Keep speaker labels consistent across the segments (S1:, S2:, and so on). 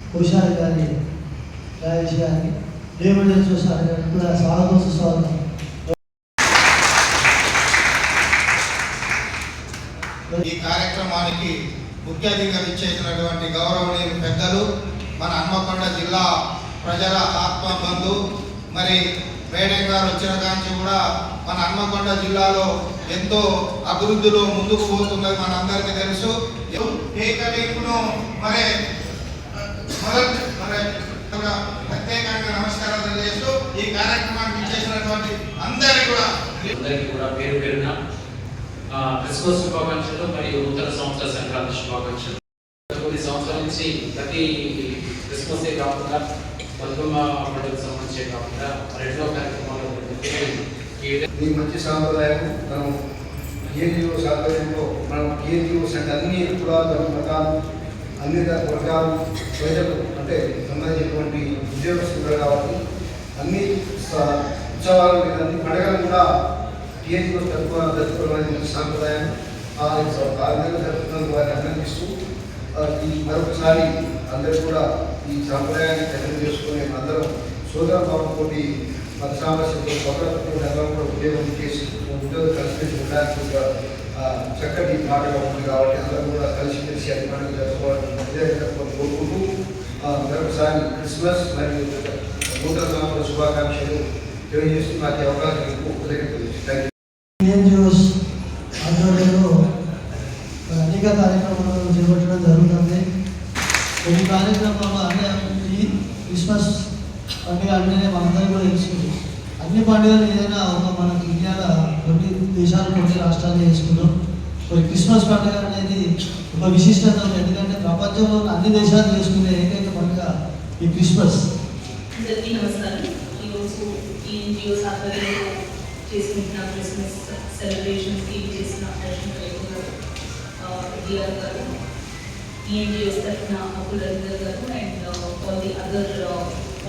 S1: హుషారు గారి రాజేష్ గారిని దేవుడు చూసారు గారికి కూడా స్వాగతం సుస్వాగతం
S2: ఈ కార్యక్రమానికి ముఖ్య అతిథిగా ఇచ్చేసినటువంటి గౌరవనీయులు పెద్దలు మన హన్మకొండ జిల్లా ప్రజల ఆత్మ బంధు మరి మేడే గారు వచ్చిన కాంచి కూడా మన హన్మకొండ జిల్లాలో ఎంతో అభివృద్ధిలో ముందుకు పోతున్నది మన తెలుసు. ఏకలీపును మరి మొదటి మరి ప్రత్యేకంగా నమస్కారాలు తెలియజేస్తూ ఈ కార్యక్రమానికి ఇచ్చేసినటువంటి అందరికీ కూడా
S3: అందరికీ కూడా పేరు పేరున క్రిస్మస్ శుభాకాంక్షలు మరియు నూతన సంవత్సర సంక్రాంతి శుభాకాంక్షలు. కొన్ని సంవత్సరాల నుంచి ప్రతి క్రిస్మస్ కాకుండా బతుకమ్మ పండుగకు సంబంధించే కాకుండా రెండో కార్యక్రమాలు ఈ
S4: మంచి సాంప్రదాయం మనం కేజీఓ సాంప్రదాయంలో మనం కేజీఓస్ అంటే అన్ని కులాలు మతాలు అన్ని వర్గాలు ప్రజలు అంటే సంబంధించినటువంటి ఉద్యోగస్తులు కాబట్టి అన్ని ఉత్సవాలు లేదా అన్ని పండుగలు కూడా కేజీఓ తక్కువ జరుపుకోవడం సాంప్రదాయం ఆ విధంగా జరుపుతున్నందుకు వారిని అభినందిస్తూ ఈ మరొకసారి అందరూ కూడా ఈ సాంప్రదాయాన్ని కఠినం చేసుకుని అందరం సోదర భావంతోటి మత సామరస్యంతో స్వతంత్రంతో అందరం కూడా ఉద్యోగం చేసి ఉద్యోగం కలిసి ఉండడానికి ఒక ఆ, చక్కటి మాటగా ఉంది కాబట్టి అందరూ కూడా కలిసిమెలిసి అది పండుగ జరుపుకోవాలని అదేవిధంగా కోరుకుంటూ ఆ, మరొకసారి క్రిస్మస్ మరియు నూతన సంవత్సర శుభాకాంక్షలు తెలియజేస్తూ నాకు ఈ అవకాశం ఎక్కువ థ్యాంక్ యూ
S1: ఎన్జిఓస్ ఆధ్వర్యంలో మరి అనేక కార్యక్రమాలు చేపట్టడం జరుగుతుంది కొన్ని కార్యక్రమాలు అంటే ఈ క్రిస్మస్ పండుగ అంటేనే మనందరం కూడా తెలుసు అన్ని పండుగలు ఏదైనా ఒక మనకి ఇండియాల కొన్ని దేశాలు కొన్ని రాష్ట్రాలు చేసుకుంటాం. మరి క్రిస్మస్ పండుగ అనేది ఒక విశిష్టత ఉంది. ఎందుకంటే ప్రపంచంలో అన్ని దేశాలు చేసుకునే ఏకైక పండుగ ఈ క్రిస్మస్.
S5: అందరికీ నమస్కారం. ఈరోజు ఈ ఎన్జిఓ ఆధ్వర్యంలో చేసుకుంటున్న క్రిస్మస్ సెలబ్రేషన్స్కి చేసిన గారు ఈ ఎన్జిఓస్ తరఫున గారు and all the other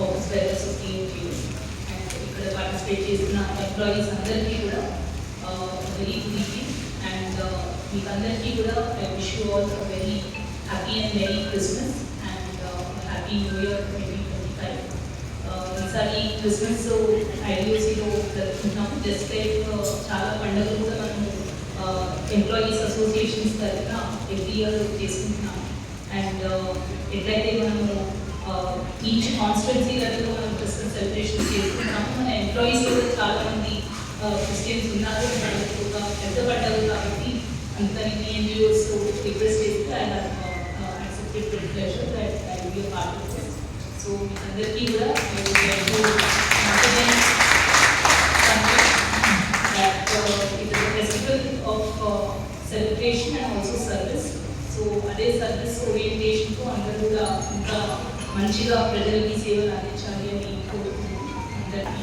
S5: office bearers of ఈ ఎన్జిఓస్ అండ్ ఇక్కడ పార్టిసిపేట్ చేసిన ఎంప్లాయీస్ అందరికీ కూడా వెరీ గుడ్ ఈవినింగ్ అండ్ మీకు అందరికీ కూడా I wish you all very happy and very Christmas and happy new year twenty twenty five ఈసారి Christmas ఐడియోసీలో జరుపుకుంటున్నాము జస్ట్ లైక్ చాలా పండుగలు కూడా మనము ఎంప్లాయీస్ అసోసియేషన్స్ తరఫున ఎవ్రీ ఇయర్ చేసుకుంటున్నాము అండ్ ఎట్లయితే మనము ఈచ్ కాన్స్టిట్యున్సీ లెవెల్లో మనం క్రిస్మస్ సెలబ్రేషన్ చేసుకుంటున్నాము మన ఎంప్లాయీస్ కూడా చాలా మంది క్రిస్టియన్స్ ఉన్నారు వాళ్ళకి ఒక పెద్ద పండుగ కాబట్టి అందుకని ఎన్జిఓస్ రిక్వెస్ట్ చేస్తే I accepted with pleasure that I will be part of this so మీ అందరికీ కూడా I would like to recognize that uh, it is a festival of uh, celebration and also service. So అదే service ఓరియంటేషన్తో అందరూ కూడా ఇంకా మంచిగా ప్రజలకి సేవలు అందించాలి అని కోరుకుంటున్నాను. అందరికీ